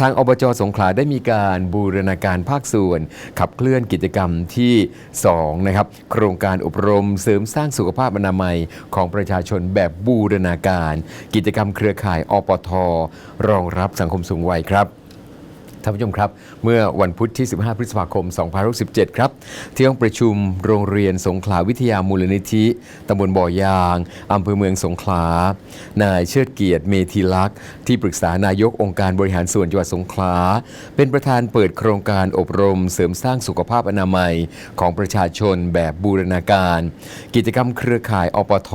ทางอบจสงขลาได้มีการบูรณาการภาคส่วน ขับเคลื่อนกิจกรรมที่2นะครับโครงการอบรมเสริมสร้างสุขภาพอนามัยของประชาชนแบบบูรณาการ กิจกรรมเครือข่ายอปท รองรับสังคมสูงวัยครับ ท่านผู้ชมครับ เมื่อวันพุธที่ 15 พฤษภาคม2017ครับ ที่ห้องประชุมโรงเรียนสงขลาวิทยามูลนิธิตำบลบ่อยางอำเภอเมืองสงขลา นายเชิดเกียรติเมธีลักษ์ที่ปรึกษานายกองค์การบริหารส่วนจังหวัดสงขลา เป็นประธานเปิดโครงการอบรมเสริมสร้างสุขภาพอนามัยของประชาชนแบบบูรณาการ กิจกรรมเครือข่ายอปท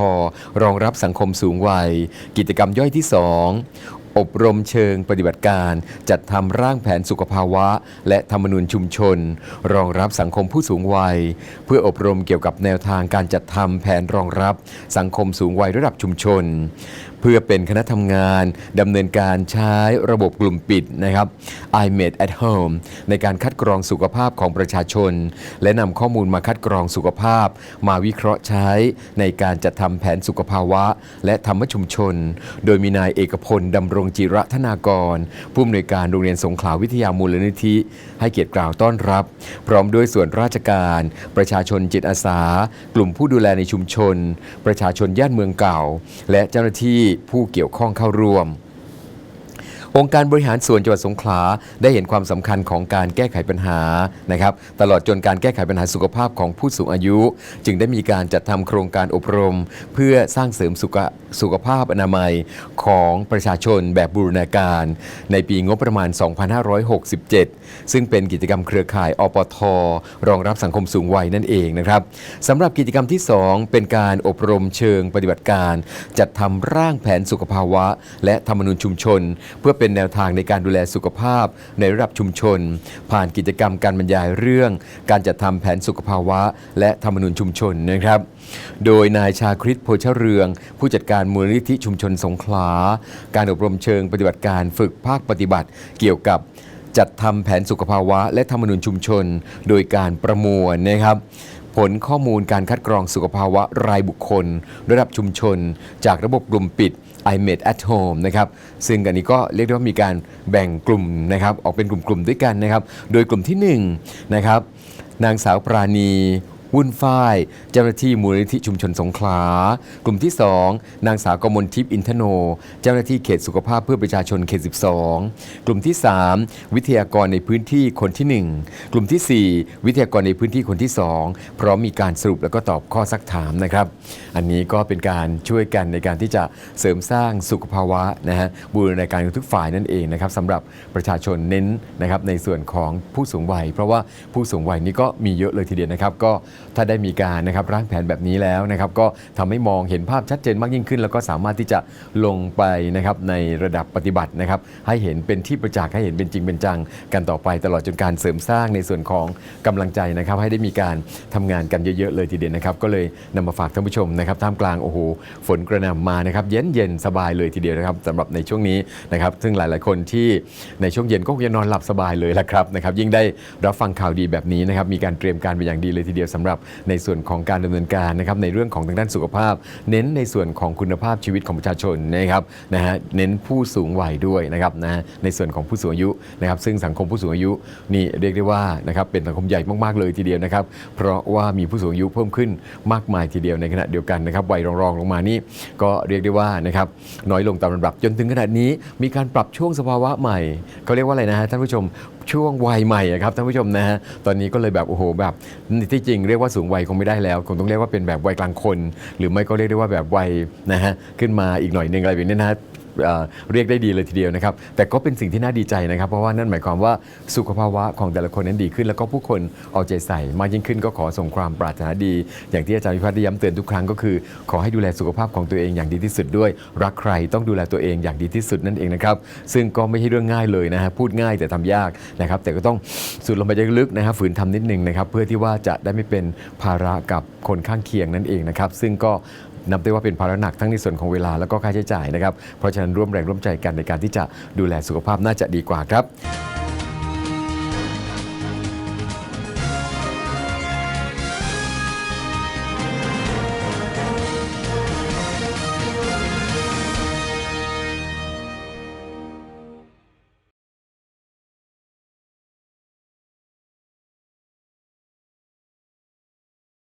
รองรับสังคมสูงวัย กิจกรรมย่อยที่ 2 อบรมเชิงปฏิบัติการ จัดทำร่างแผนสุขภาวะ และธรรมนูญชุมชน รองรับสังคมผู้สูงวัย เพื่ออบรมเกี่ยวกับแนวทางการจัดทำแผนรองรับสังคมสูงวัยระดับชุมชน เพื่อเป็นคณะทำงานดำเนินการใช้ระบบกลุ่มปิดนะครับ iMed at Home ในการคัดกรองสุขภาพของประชาชน และนำข้อมูลมาคัดกรองสุขภาพ มาวิเคราะห์ใช้ในการจัดทำแผนสุขภาวะ และธรรมชุมชน โดยมีนายเอกพลดำรงจิระธนากร ผู้อำนวยการโรงเรียนสงขลาวิทยามูลนิธิ ให้เกียรติกล่าวต้อนรับ พร้อมด้วยส่วนราชการ ประชาชนจิตอาสา กลุ่มผู้ดูแลในชุมชน ประชาชนย่านเมืองเก่า และเจ้าหน้าที่ผู้เกี่ยวข้องเข้าร่วม องค์การบริหารส่วนจังหวัดสงขลาได้เห็นความสำคัญของการแก้ไขปัญหานะครับตลอดจนการแก้ไขปัญหาสุขภาพของผู้สูงอายุ จึงได้มีการจัดทำโครงการอบรม เพื่อสร้างเสริมสุขสุขภาพอนามัยของประชาชนแบบบูรณาการ ในปีงบประมาณ 2567 ซึ่งเป็นกิจกรรมเครือข่ายอปทรองรับสังคมสูงวัยนั่นเองนะครับสำหรับกิจกรรมที่ 2 เป็นการอบรมเชิงปฏิบัติการ จัดทำร่างแผนสุขภาวะ และธรรมนูญชุมชน เพื่อเป็นแนวทางในการดูแลสุขภาพในระดับชุมชน ผ่านกิจกรรมการบรรยายเรื่อง การจัดทำแผนสุขภาวะ และธรรมนูญชุมชนนะครับ โดยนายชาคริตโพชเรือง ผู้จัดการมูลนิธิชุมชนสงขลา การอบรมเชิงปฏิบัติการฝึกภาคปฏิบัติ เกี่ยวกับจัดทำแผนสุขภาวะ และธรรมนูญชุมชน โดยการประมวลนะครับ ผลข้อมูลการคัดกรองสุขภาวะรายบุคคล ระดับชุมชน จากระบบกลุ่มปิด iMed at Home นะครับ ซึ่งอันนี้ก็เรียกได้ว่ามีการแบ่งกลุ่มนะครับ ออกเป็นกลุ่มๆด้วยกันนะครับ โดยกลุ่มที่1นะครับ นางสาวปราณี วุ่นฝ้าย เจ้าหน้าที่มูลนิธิชุมชนสงขลา กลุ่มที่ 2 นางสาวกมลทิพย์อินทโน เจ้าหน้าที่เขตสุขภาพเพื่อประชาชนเขต 12 กลุ่มที่ 3 วิทยากรในพื้นที่คนที่ 1 กลุ่มทีสี่ 4 วิทยากรในพื้นที่คนที่ 2 พร้อมมีการสรุปแล้วก็ตอบข้อซักถามนะครับ อันนี้ก็เป็นการช่วยกันในการที่จะเสริมสร้างสุขภาวะนะฮะบูรณาการของทุกฝ่ายนั่นเองนะครับสำหรับประชาชนเน้นนะครับในส่วนของผู้สูงวัย เพราะว่าผู้สูงวัยนี้ก็มีเยอะเลยทีเดียวนะครับก็ถ้าได้มีการนะครับร่างแผนแบบนี้แล้วนะครับก็ทำให้มองเห็นภาพชัดเจนมากยิ่งขึ้น แล้วก็สามารถที่จะลงไปนะครับในระดับปฏิบัตินะครับให้เห็นเป็นที่ประจักษ์ให้เห็นเป็นจริงเป็นจัง กันต่อไปตลอดจนการเสริมสร้างในส่วนของกำลังใจนะครับ ให้ได้มีการทำงานกันเยอะๆเลยทีเดียวนะครับ ก็เลยนำมาฝากท่านผู้ชมนะครับท่ามกลางโอ้โหฝนกระหน่ำมานะครับเย็นเย็นๆสบายเลยทีเดียวนะครับสำหรับในช่วงนี้นะครับซึ่งหลายๆคนที่ในช่วงเย็นก็คงจะนอนหลับสบายเลยละครับนะครับยิ่งได้รับฟังข่าวดีแบบนี้นะครับมีการเตรียมการเป็นอย่างดีเลยทีเดียวสำหรับในส่วนของการดำเนินการนะครับในเรื่องของทางด้านสุขภาพ เน้นในส่วนของคุณภาพชีวิตของประชาชนนะครับนะฮะเน้นผู้สูงวัยด้วยนะครับนะฮะในส่วนของผู้สูงอายุนะครับ ซึ่งสังคมผู้สูงอายุนี่เรียกได้ว่านะครับเป็นสังคมใหญ่มากๆเลยทีเดียวนะครับ เพราะว่ามีผู้สูงอายุเพิ่มขึ้นมากมายทีเดียวในขณะเดียวกันนะครับวัยรองๆลงมานี่ก็เรียกได้ว่านะครับน้อยลงตามลำดับจนถึงขนาดนี้มีการปรับช่วงสภาวะใหม่เขาเรียกว่าอะไรนะฮะท่านผู้ชมช่วงวัยใหม่อะครับท่านผู้ชมนะฮะตอนนี้ก็เลยแบบโอ้โหแบบที่จริงเรียกว่าสูงวัยคงไม่ได้แล้วคงต้องเรียกว่าเป็นแบบวัยกลางคน หรือไม่ก็เรียกได้ว่าแบบวัยนะฮะขึ้นมาอีกหน่อยหนึงอะไรแบบนี้นะฮะ เรียกได้ดีเลยทีเดียวนะครับ แต่ก็เป็นสิ่งที่น่าดีใจนะครับ เพราะว่านั่นหมายความว่าสุขภาวะของแต่ละคนนั้นดีขึ้น แล้วก็ผู้คนเอาใจใส่ มากยิ่งขึ้นก็ขอส่งความปรารถนาดี อย่างที่อาจารย์วิพัฒน์ได้ย้ำเตือนทุกครั้งก็คือ ขอให้ดูแลสุขภาพของตัวเองอย่างดีที่สุดด้วย รักใครต้องดูแลตัวเองอย่างดีที่สุดนั่นเองนะครับ ซึ่งก็ไม่ใช่เรื่องง่ายเลยนะฮะพูดง่ายแต่ทำยากนะครับ แต่ก็ต้องสูดลมหายใจลึกๆนะครับฝืนทำนิดนึงนะครับ เพื่อที่ว่าจะได้ไม่เป็นภาระกับคนข้างเคียงนั่นเองนะครับ ซึ่งก็ นับได้ว่าเป็นภาระหนักทั้งในส่วนของเวลาแล้วก็ค่าใช้จ่ายนะครับ เพราะฉะนั้นร่วมแรงร่วมใจกันในการที่จะดูแลสุขภาพน่าจะดีกว่าครับ